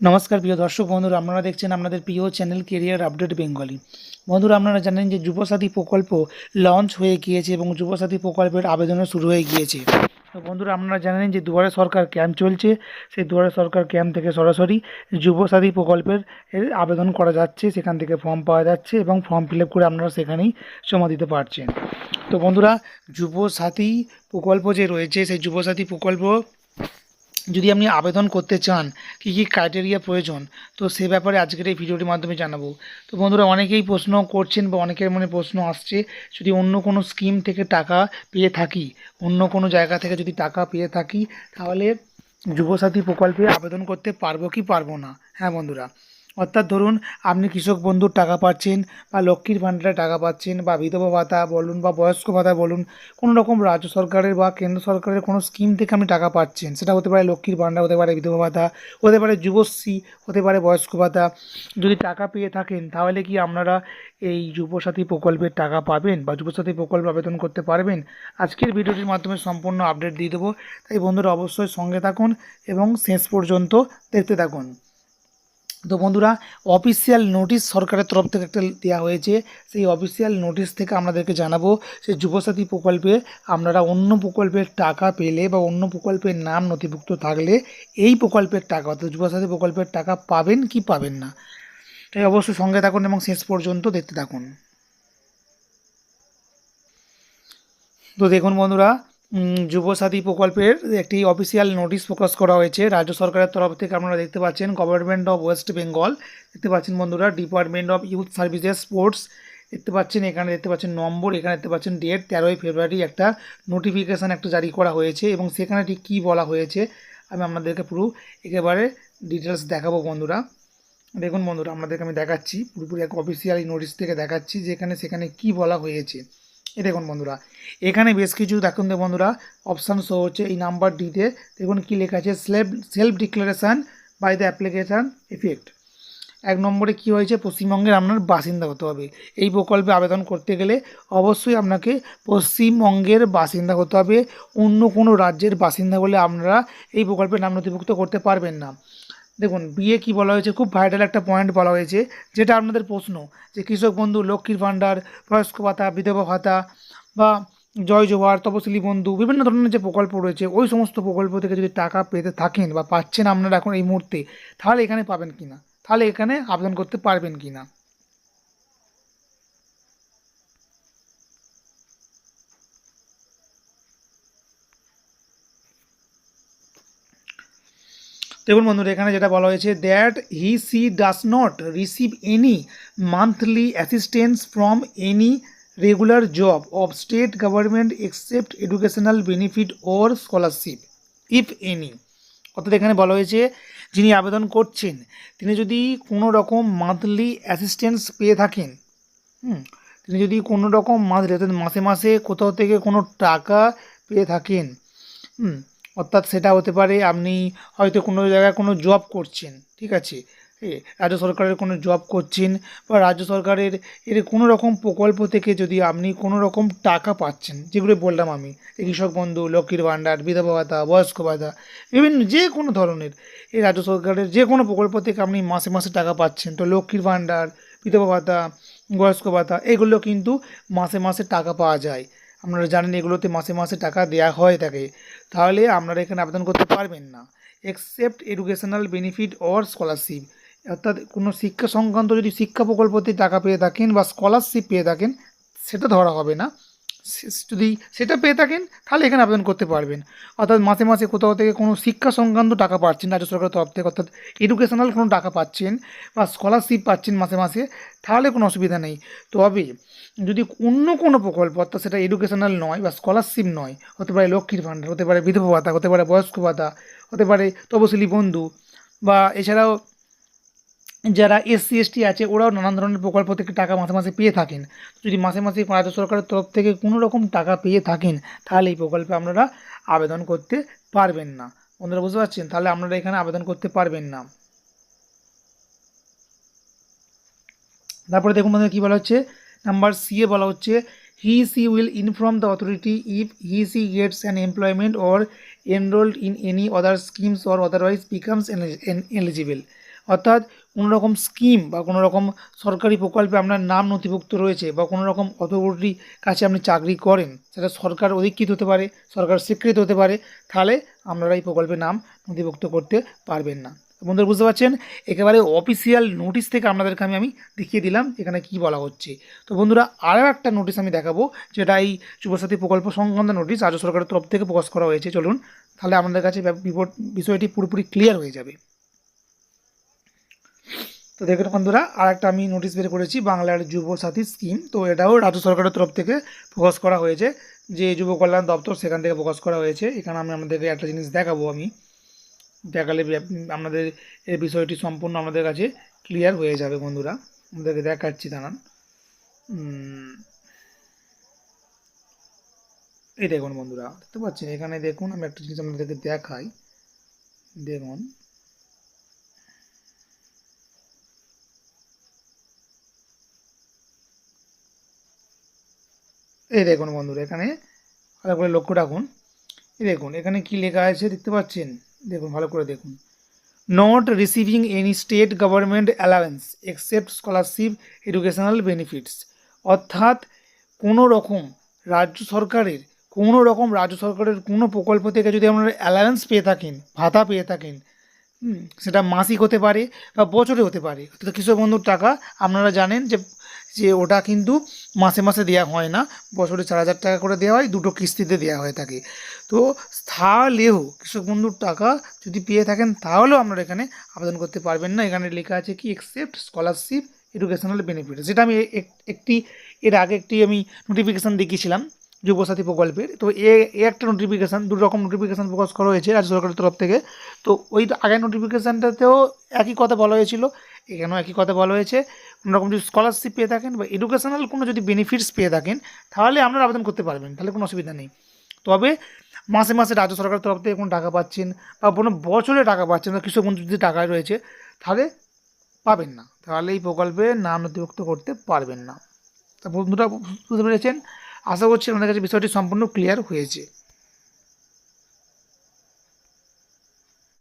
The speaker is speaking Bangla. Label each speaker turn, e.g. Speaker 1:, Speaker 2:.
Speaker 1: নমস্কার প্রিয় দর্শক বন্ধুরা, আপনারা দেখছেন আপনাদের প্রিয় চ্যানেল কেরিয়ার আপডেট বেঙ্গলি বন্ধুরা, আপনারা জানেন যে যুবসাথী প্রকল্প লঞ্চ হয়ে গিয়েছে এবং যুবসাথী প্রকল্পের আবেদনও শুরু হয়ে গিয়েছে। তো বন্ধুরা, আপনারা জানেন যে দুয়ারে সরকার ক্যাম্প চলছে। সেই দুয়ারে সরকার ক্যাম্প থেকে সরাসরি যুবসাথী প্রকল্পের আবেদন করা যাচ্ছে। সেখান থেকে ফর্ম পাওয়া যাচ্ছে এবং ফর্ম ফিল করে আপনারা সেখানেই জমা দিতে পারছেন। তো বন্ধুরা, যুবসাথী প্রকল্প যে রয়েছে, সেই যুবসাথী প্রকল্প যদি আপনি আবেদন করতে চান, কী কী ক্রাইটেরিয়া প্রয়োজন, তো সে ব্যাপারে আজকের এই ভিডিওটির মাধ্যমে জানাব। তো বন্ধুরা, অনেকেই প্রশ্ন করছেন বা অনেকের মনে প্রশ্ন আসছে, যদি অন্য কোনো স্কিম থেকে টাকা পেয়ে থাকি, অন্য কোনো জায়গা থেকে যদি টাকা পেয়ে থাকি, তাহলে যুবসাথী প্রকল্পে আবেদন করতে পারব কি পারব না? হ্যাঁ বন্ধুরা অর্থাৎ ধরুন, আপনি কৃষক বন্ধুর টাকা পাচ্ছেন বা লক্ষ্মীর ভাণ্ডারে টাকা পাচ্ছেন বা বিধবা ভাতা বলুন বা বয়স্ক ভাতা বলুন, কোনো রকম রাজ্য সরকারের বা কেন্দ্র সরকারের কোনো স্কিম থেকে আপনি টাকা পাচ্ছেন। সেটা হতে পারে লক্ষ্মীর ভাণ্ডার, হতে পারে বিধবা ভাতা, হতে পারে যুবশ্রী, হতে পারে বয়স্ক ভাতা। যদি টাকা পেয়ে থাকেন, তাহলে কি আপনারা এই যুবসাথী প্রকল্পের টাকা পাবেন বা যুবসাথী প্রকল্প আবেদন করতে পারবেন? আজকের ভিডিওটির মাধ্যমে সম্পূর্ণ আপডেট দিয়ে দেবো। তাই বন্ধুরা, অবশ্যই সঙ্গে থাকুন এবং শেষ পর্যন্ত দেখতে থাকুন। তো বন্ধুরা অফিসিয়াল নোটিশ সরকারের তরফ থেকে একটা দেওয়া হয়েছে। সেই অফিসিয়াল নোটিশ থেকে আপনাদেরকে জানাব, সেই যুবসাথী প্রকল্পে আপনারা অন্য প্রকল্পের টাকা পেলে বা অন্য প্রকল্পের নাম নথিভুক্ত থাকলে এই প্রকল্পের টাকা, অর্থাৎ যুবসাথী প্রকল্পের টাকা পাবেন কি পাবেন না। তাই অবশ্যই সঙ্গে থাকুন এবং শেষ পর্যন্ত দেখতে থাকুন। তো দেখুন বন্ধুরা যুবসাথী প্রকল্পের একটি অফিসিয়াল নোটিশ প্রকাশ করা হয়েছে। রাজ্য সরকারের তরফ থেকে আপনারা দেখতে পাচ্ছেন গভর্নমেন্ট অফ ওয়েস্ট বেঙ্গল দেখতে পাচ্ছেন বন্ধুরা department of youth services sports দেখতে পাচ্ছেন এখানে দেখতে পাচ্ছেন নম্বর, এখানে দেখতে পাচ্ছেন ডেট তেরোই ফেব্রুয়ারি একটা নোটিফিকেশান একটা জারি করা হয়েছে এবং সেখানে ঠিক কী বলা হয়েছে আমি আপনাদেরকে পুরো একেবারে ডিটেলস দেখাবো বন্ধুরা। দেখুন বন্ধুরা, আপনাদেরকে আমি দেখাচ্ছি, পুরোপুরি এক অফিসিয়াল নোটিশ থেকে দেখাচ্ছি যে এখানে সেখানে কি বলা হয়েছে। এই দেখুন বন্ধুরা, এখানে বেশ কিছু, দেখুন তো বন্ধুরা অপশান শো হচ্ছে এই নাম্বার ডিতে দেখুন কী লেখা আছে self self declaration by the application effect এক নম্বরে কি হয়েছে, পশ্চিমবঙ্গের আপনার বাসিন্দা হতে হবে। এই প্রকল্পে আবেদন করতে গেলে অবশ্যই আপনাকে পশ্চিমবঙ্গের বাসিন্দা হতে হবে, অন্য কোনো রাজ্যের বাসিন্দা হলে আপনারা এই প্রকল্পে নাম নথিভুক্ত করতে পারবেন না। দেখুন, বিয়ে কি বলা হয়েছে? খুব ভাইটাল একটা পয়েন্ট বলা হয়েছে, যেটা আপনাদের প্রশ্ন যে কৃষক বন্ধু লক্ষ্মীর ভাণ্ডার, বয়স্ক ভাতা, বিধবা ভাতা বা জয় জোয়ার, তপশিলি বন্ধু, বিভিন্ন ধরনের যে প্রকল্প রয়েছে, ওই সমস্ত প্রকল্প থেকে যদি টাকা পেতে থাকেন বা পাচ্ছেন আপনারা এখন এই মুহূর্তে, তাহলে এখানে পাবেন কি না তাহলে এখানে আবেদন করতে পারবেন কি না দেখুন বন্ধুরা, এখানে যেটা বলা হয়েছে that he she does not receive any monthly assistance from any regular job of state government except educational benefit or scholarship if any অর্থাৎ এখানে বলা হয়েছে, যিনি আবেদন করছেন, তিনি যদি কোনো রকম মান্থলি অ্যাসিস্ট্যান্স পেয়ে থাকেন, হুম, তিনি যদি কোনো রকম মান্থলি অর্থাৎ মাসে মাসে কোথাও থেকে কোনো টাকা পেয়ে থাকেন, হুম অর্থাৎ সেটা হতে পারে আপনি হয়তো কোনো জায়গায় কোনো জব করছেন, ঠিক আছে? রাজ্য সরকারের কোনো জব করছেন বা রাজ্য সরকারের এর কোনো রকম প্রকল্প থেকে যদি আপনি কোনো রকম টাকা পাচ্ছেন, যেগুলো বললাম আমি কৃষক বন্ধু, লক্ষ্মীর ভাণ্ডার, বিধবা ভাতা, বয়স্ক ভাতা, বিভিন্ন যে কোনো ধরনের এই রাজ্য সরকারের যে কোনো প্রকল্প থেকে আপনি মাসে মাসে টাকা পাচ্ছেন, তো লক্ষ্মীর ভাণ্ডার, বিধবা ভাতা, বয়স্ক ভাতা, এগুলো কিন্তু মাসে মাসে টাকা পাওয়া যায়। আপনারা জানেন এগুলোতে মাসে মাসে টাকা দেওয়া হয় থাকে। তাহলে আপনারা এখানে আবেদন করতে পারবেন না। Except educational benefit or scholarship অর্থাৎ কোনো শিক্ষা সংক্রান্ত যদি শিক্ষা প্রকল্পতে টাকা পেয়ে থাকেন বা স্কলারশিপ পেয়ে থাকেন, সেটা ধরা হবে না। যদি সেটা পেয়ে থাকেন, তাহলে এখানে আবেদন করতে পারবেন। অর্থাৎ মাসে মাসে কোথাও থেকে কোনো শিক্ষা সংক্রান্ত টাকা পাচ্ছেন, রাজ্য সরকারের তরফ থেকে, অর্থাৎ এডুকেশনাল কোনো টাকা পাচ্ছেন বা স্কলারশিপ পাচ্ছেন মাসে মাসে, তাহলে কোনো অসুবিধা নেই। তবে যদি অন্য কোনো প্রকল্প, অর্থাৎ সেটা এডুকেশনাল নয় বা স্কলারশিপ নয়, হতে পারে লক্ষ্মীর ভাণ্ডার, হতে পারে বিধবা ভাতা, হতে পারে বয়স্ক ভাতা, হতে পারে তপশিলি বন্ধু বা এছাড়াও যারা এসসি এসটি আছে, ওরাও নানান ধরনের প্রকল্প থেকে টাকা মাসে মাসে পেয়ে থাকেন। যদি মাসে মাসে রাজ্য সরকারের তরফ থেকে কোনো রকম টাকা পেয়ে থাকেন, তাহলে এই প্রকল্পে আপনারা আবেদন করতে পারবেন না। বন্ধুরা, বুঝতে পারছেন? তাহলে আপনারা এখানে আবেদন করতে পারবেন না। তারপরে দেখুন বন্ধুরা, কী বলা হচ্ছে? নাম্বার সি এ বলা হচ্ছে he she will inform the authority if he she gets an employment or enrolled in any other schemes or otherwise becomes eligible. অর্থাৎ কোনো রকম স্কিম বা কোনো রকম সরকারি প্রকল্পে আপনার নাম নথিভুক্ত রয়েছে বা কোনো রকম অথরিটির কাছে আপনি চাকরি করেন, সেটা সরকার অধিকৃত হতে পারে, সরকার স্বীকৃত হতে পারে, তাহলে আপনারা এই প্রকল্পে নাম নথিভুক্ত করতে পারবেন না। বন্ধুরা, বুঝতে পারছেন? একেবারে অফিসিয়াল নোটিশ থেকে আপনাদেরকে আমি আমি দেখিয়ে দিলাম এখানে কি বলা হচ্ছে। তো বন্ধুরা, আরও একটা নোটিশ আমি দেখাবো, যেটা এই যুবসাথী প্রকল্প সংক্রান্ত নোটিশ রাজ্য সরকারের তরফ থেকে প্রকাশ করা হয়েছে। চলুন, তাহলে আপনাদের কাছে বিষয়টি পুরোপুরি ক্লিয়ার হয়ে যাবে। তো দেখুন বন্ধুরা আর একটা আমি নোটিশ বের করেছি, বাংলার যুব সাথী স্কিম তো এটাও রাজ্য সরকারের তরফ থেকে ফোকাস করা হয়েছে, যে যুব কল্যাণ দপ্তর সেখান থেকে ফোকাস করা হয়েছে। এখানে আমি আমাদেরকে একটা জিনিস দেখাবো আমি। দেখালে আপনাদের এই বিষয়টি সম্পূর্ণ আমাদের কাছে ক্লিয়ার হয়ে যাবে বন্ধুরা। আমাদেরকে দেখাচ্ছি, দাঁড়ান। এই দেখুন বন্ধুরা, দেখতে পাচ্ছেন? এখানে দেখুন, আমি একটা জিনিস আপনাদেরকে দেখাই। দেখুন। এই দেখুন বন্ধুরা এখানে, ভালো করে লক্ষ্য রাখুন। এই দেখুন, এখানে কি লেখা আছে দেখতে পাচ্ছেন? দেখুন, ভালো করে দেখুন। Not receiving any state government allowance except scholarship educational benefits অর্থাৎ, কোনো রকম রাজ্য সরকারের, কোনো রকম রাজ্য সরকারের কোনো প্রকল্প থেকে যদি আপনারা অ্যালাউয়েন্স পেয়ে থাকেন, ভাতা পেয়ে থাকেন সেটা মাসিক হতে পারে বা বছরে হতে পারে। অর্থাৎ কৃষক বন্ধুর টাকা আপনারা জানেন যে যে ওটা কিন্তু মাসে মাসে দেওয়া হয় না, বছরে চার হাজার টাকা করে দেওয়া হয়, দুটো কিস্তিতে দেওয়া হয়ে থাকে। তো তাহলেও কৃষক বন্ধুর টাকা যদি পেয়ে থাকেন, তাহলেও আপনারা এখানে আবেদন করতে পারবেন না। এখানে লেখা আছে কি এক্সেপ্ট স্কলারশিপ এডুকেশনাল বেনিফিট যেটা আমি এক- একটি, এর আগে একটি আমি নোটিফিকেশান দেখিয়েছিলাম। যুবসাথী প্রকল্পের। তো এ একটা নোটিফিকেশান দু রকম নোটিফিকেশান প্রকাশ করা হয়েছে রাজ্য সরকারের তরফ থেকে। তো ওই আগের নোটিফিকেশানটাতেও একই কথা বলা হয়েছিল, এখানেও একই কথা বলা হয়েছে। কোনো রকম যদি স্কলারশিপ পেয়ে থাকেন বা এডুকেশনাল কোনো যদি বেনিফিটস পেয়ে থাকেন, তাহলে আপনারা আবেদন করতে পারবেন, তাহলে কোনো অসুবিধা নেই। তবে মাসে মাসে রাজ্য সরকারের তরফ থেকে কোনো টাকা পাচ্ছেন বা কোনো বছরে টাকা পাচ্ছেন বা কৃষক বন্ধু যদি টাকা রয়েছে, তাহলে পাবেন না। তাহলে এই প্রকল্পে নাম নথিভুক্ত করতে পারবেন না। তা বন্ধুরা, বুঝতে পেরেছেন? আশা করছি আপনাদের কাছে বিষয়টি সম্পূর্ণ ক্লিয়ার হয়েছে।